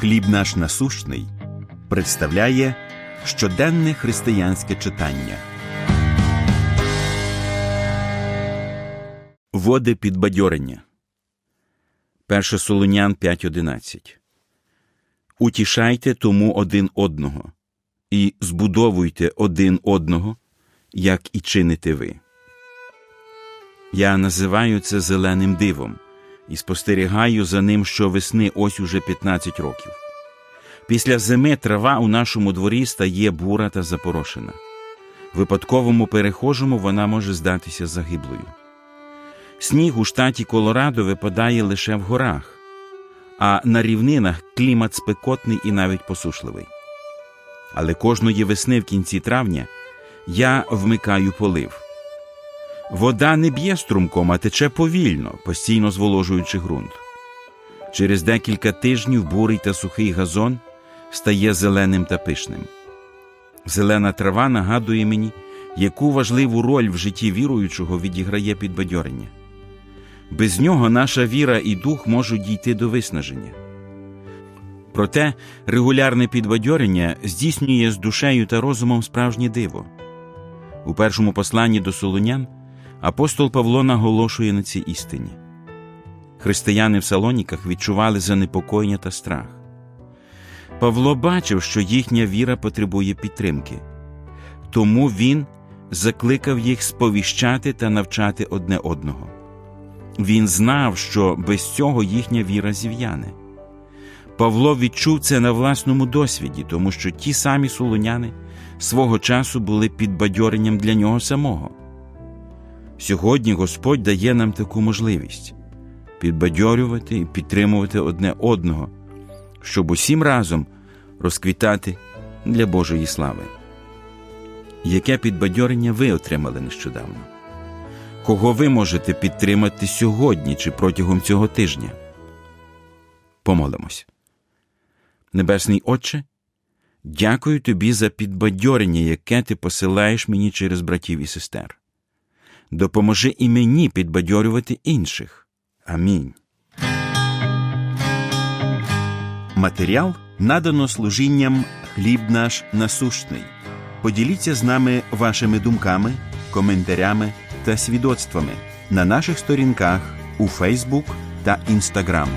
Хліб наш насущний представляє щоденне християнське читання. Води підбадьорення. 1 Солонян 5.11 Утішайте тому один одного і збудовуйте один одного, як і чините ви. Я називаю це зеленим дивом і спостерігаю за ним щовесни ось уже 15 років. Після зими трава у нашому дворі стає бура та запорошена. Випадковому перехожому вона може здатися загиблою. Сніг у штаті Колорадо випадає лише в горах, а на рівнинах клімат спекотний і навіть посушливий. Але кожної весни в кінці травня я вмикаю полив. Вода не б'є струмком, а тече повільно, постійно зволожуючи ґрунт. Через декілька тижнів бурий та сухий газон стає зеленим та пишним. Зелена трава нагадує мені, яку важливу роль в житті віруючого відіграє підбадьорення. Без нього наша віра і дух можуть дійти до виснаження. Проте регулярне підбадьорення здійснює з душею та розумом справжнє диво. У першому посланні до Солонян апостол Павло наголошує на цій істині. Християни в Салоніках відчували занепокоєння та страх. Павло бачив, що їхня віра потребує підтримки, тому він закликав їх сповіщати та навчати одне одного. Він знав, що без цього їхня віра зів'яне. Павло відчув це на власному досвіді, тому що ті самі солоняни свого часу були підбадьоренням для нього самого. Сьогодні Господь дає нам таку можливість підбадьорювати і підтримувати одне одного, щоб усім разом розквітати для Божої слави. Яке підбадьорення ви отримали нещодавно? Кого ви можете підтримати сьогодні чи протягом цього тижня? Помолимось. Небесний Отче, дякую тобі за підбадьорення, яке ти посилаєш мені через братів і сестер. Допоможи і мені підбадьорювати інших. Амінь. Матеріал надано служінням хліб наш насущний. Поділіться з нами вашими думками, коментарями та свідоцтвами на наших сторінках у Фейсбук та Інстаграм.